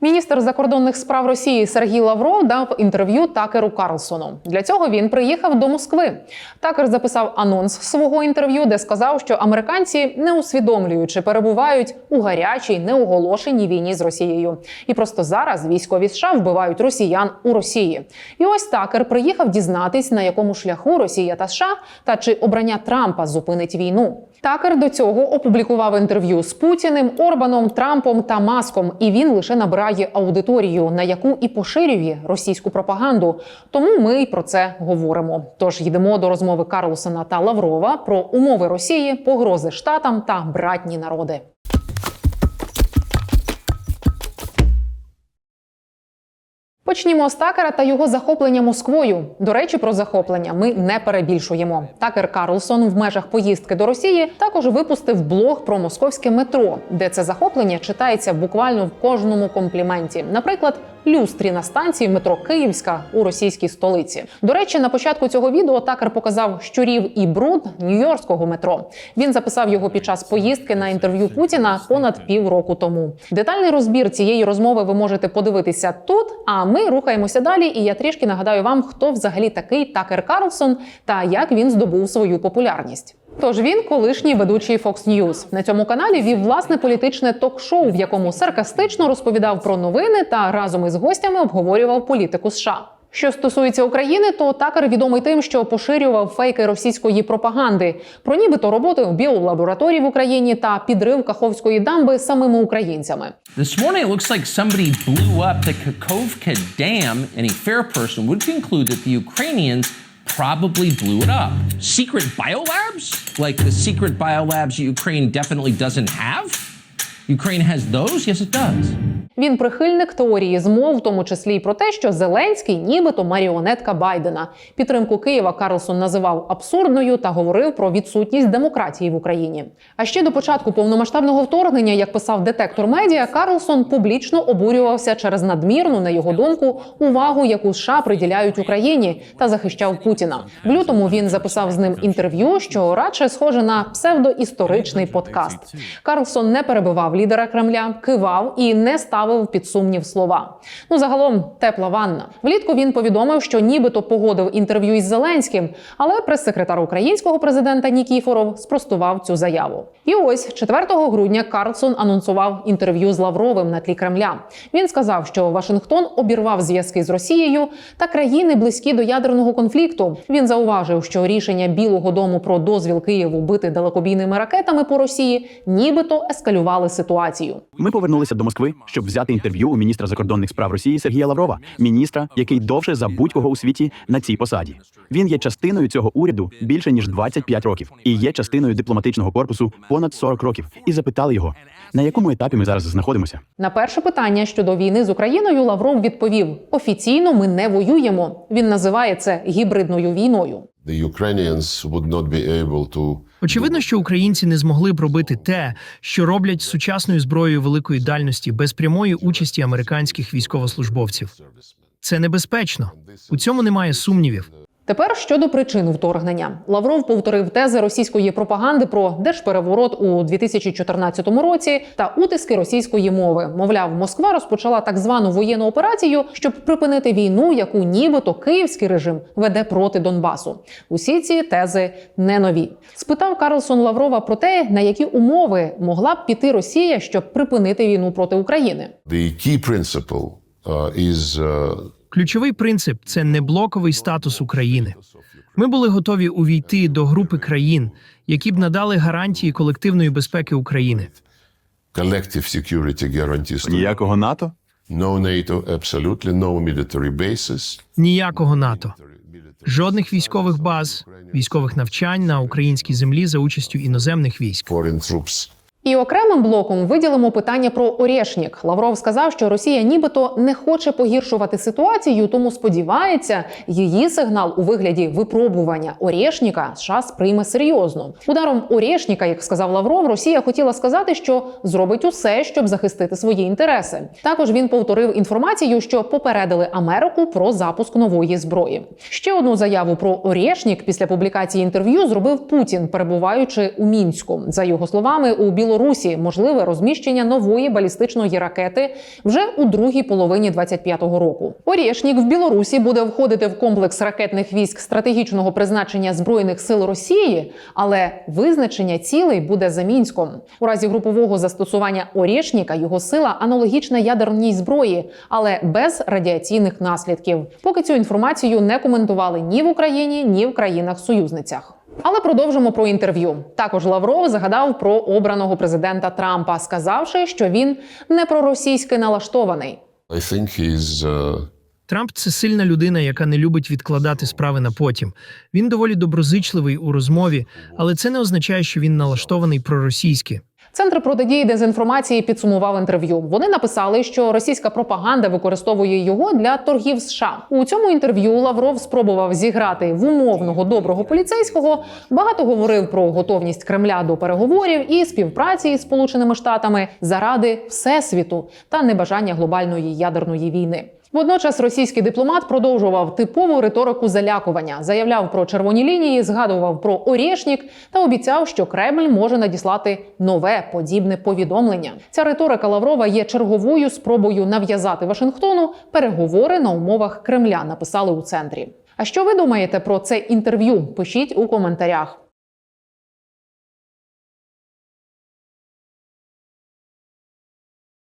Міністр закордонних справ Росії Сергій Лавров дав інтерв'ю Такеру Карлсону. Для цього він приїхав до Москви. Такер записав анонс свого інтерв'ю, де сказав, що американці не усвідомлюючи перебувають у гарячій неоголошеній війні з Росією. І просто зараз військові США вбивають росіян у Росії. І ось Такер приїхав дізнатись, на якому шляху Росія та США та чи обрання Трампа зупинить війну. Такер до цього опублікував інтерв'ю з Путіним, Орбаном, Трампом та Маском, і він лише набирає аудиторію, на яку і поширює російську пропаганду. Тому ми й про це говоримо. Тож йдемо до розмови Карлсона та Лаврова про умови Росії, погрози штатам та братні народи. Почнімо з Такера та його захоплення Москвою. До речі, про захоплення ми не перебільшуємо. Такер Карлсон в межах поїздки до Росії також випустив блог про московське метро, де це захоплення читається буквально в кожному компліменті. Наприклад, люстрі на станції метро Київська у російській столиці. До речі, на початку цього відео Такер показав щурів і бруд нью-йоркського метро. Він записав його під час поїздки на інтерв'ю Путіна понад півроку тому. Детальний розбір цієї розмови ви можете подивитися тут. А ми рухаємося далі. І я трішки нагадаю вам, хто взагалі такий Такер Карлсон та як він здобув свою популярність. Тож він колишній ведучий Fox News. На цьому каналі вів власне політичне ток-шоу, в якому саркастично розповідав про новини та разом із гостями обговорював політику США. Що стосується України, то Такер відомий тим, що поширював фейки російської пропаганди про нібито роботи у біолабораторії в Україні та підрив Каховської дамби самими українцями. This morning, it looks like somebody blew up the Kakovka Dam. Any fair person would conclude that the Ukrainians probably blew it up. Secret biolabs? Like the secret biolabs Ukraine definitely doesn't have? Ukraine has those? Yes, it does. Він прихильник теорії змов, в тому числі й про те, що Зеленський, нібито маріонетка Байдена. Підтримку Києва Карлсон називав абсурдною та говорив про відсутність демократії в Україні. А ще до початку повномасштабного вторгнення, як писав детектор медіа, Карлсон публічно обурювався через надмірну, на його думку, увагу, яку США приділяють Україні та захищав Путіна. В лютому він записав з ним інтерв'ю, що радше схоже на псевдоісторичний подкаст. Карлсон не перебивав лідера Кремля, кивав і не ставив під сумнів слова. Ну загалом тепла ванна. Влітку він повідомив, що нібито погодив інтерв'ю із Зеленським, але прес-секретар українського президента Нікіфоров спростував цю заяву. І ось 4 грудня Карлсон анонсував інтерв'ю з Лавровим на тлі Кремля. Він сказав, що Вашингтон обірвав зв'язки з Росією та країни близькі до ядерного конфлікту. Він зауважив, що рішення Білого Дому про дозвіл Києву бити далекобійними ракетами по Росії, нібито ескалювали ситуацію. Ми повернулися до Москви, щоб взяти інтерв'ю у міністра закордонних справ Росії Сергія Лаврова, міністра, який довше за будь-кого у світі на цій посаді. Він є частиною цього уряду більше ніж 25 років і є частиною дипломатичного корпусу понад 40 років. І запитали його, на якому етапі ми зараз знаходимося. На перше питання щодо війни з Україною Лавров відповів: офіційно ми не воюємо. Він називає це гібридною війною. the Ukrainians would not be able to Очевидно, що українці не змогли б робити те, що роблять сучасною зброєю великої дальності без прямої участі американських військовослужбовців. Це небезпечно. У цьому немає сумнівів. Тепер щодо причин вторгнення, Лавров повторив тези російської пропаганди про держпереворот у 2014 році та утиски російської мови. Мовляв, Москва розпочала так звану воєнну операцію, щоб припинити війну, яку нібито київський режим веде проти Донбасу. Усі ці тези не нові. Спитав Карлсон Лаврова про те, на які умови могла б піти Росія, щоб припинити війну проти України. the key principle uh, is uh, Ключовий принцип це неблоковий статус України. Ми були готові увійти до групи країн, які б надали гарантії колективної безпеки України. collective security guarantees Ніякого НАТО? no NATO absolutely no military bases Ніякого НАТО, жодних військових баз, військових навчань на українській землі за участю іноземних військ. foreign troops І окремим блоком виділимо питання про Орєшнік. Лавров сказав, що Росія нібито не хоче погіршувати ситуацію, тому сподівається, її сигнал у вигляді випробування Орєшніка США сприйме серйозно. Ударом Орєшніка, як сказав Лавров, Росія хотіла сказати, що зробить усе, щоб захистити свої інтереси. Також він повторив інформацію, що попередили Америку про запуск нової зброї. Ще одну заяву про Орєшнік після публікації інтерв'ю зробив Путін, перебуваючи у мінську. За його словами, у Білорусі Білорусі можливе розміщення нової балістичної ракети вже у другій половині 25-го року. Орєшнік в Білорусі буде входити в комплекс ракетних військ стратегічного призначення збройних сил Росії, але визначення цілей буде за мінськом. У разі групового застосування Орєшніка його сила аналогічна ядерній зброї, але без радіаційних наслідків. Поки цю інформацію не коментували ні в Україні, ні в країнах-союзницях. Але продовжимо про інтерв'ю. Також Лавров згадав про обраного президента Трампа, сказавши, що він не проросійськи налаштований. I think he's uh, Трамп це сильна людина, яка не любить відкладати справи на потім. Він доволі доброзичливий у розмові, але це не означає, що він налаштований проросійськи. Центр протидії дезінформації підсумував інтерв'ю. Вони написали, що російська пропаганда використовує його для торгів США. У цьому інтерв'ю Лавров спробував зіграти в умовного доброго поліцейського. Багато говорив про готовність Кремля до переговорів і співпраці із Сполученими Штатами заради всесвіту та небажання глобальної ядерної війни. Водночас російський дипломат продовжував типову риторику залякування, заявляв про червоні лінії, згадував про Орєшнік та обіцяв, що Кремль може надіслати нове подібне повідомлення. Ця риторика Лаврова є черговою спробою нав'язати Вашингтону переговори на умовах Кремля. Написали у центрі. А що ви думаєте про це інтерв'ю? Пишіть у коментарях.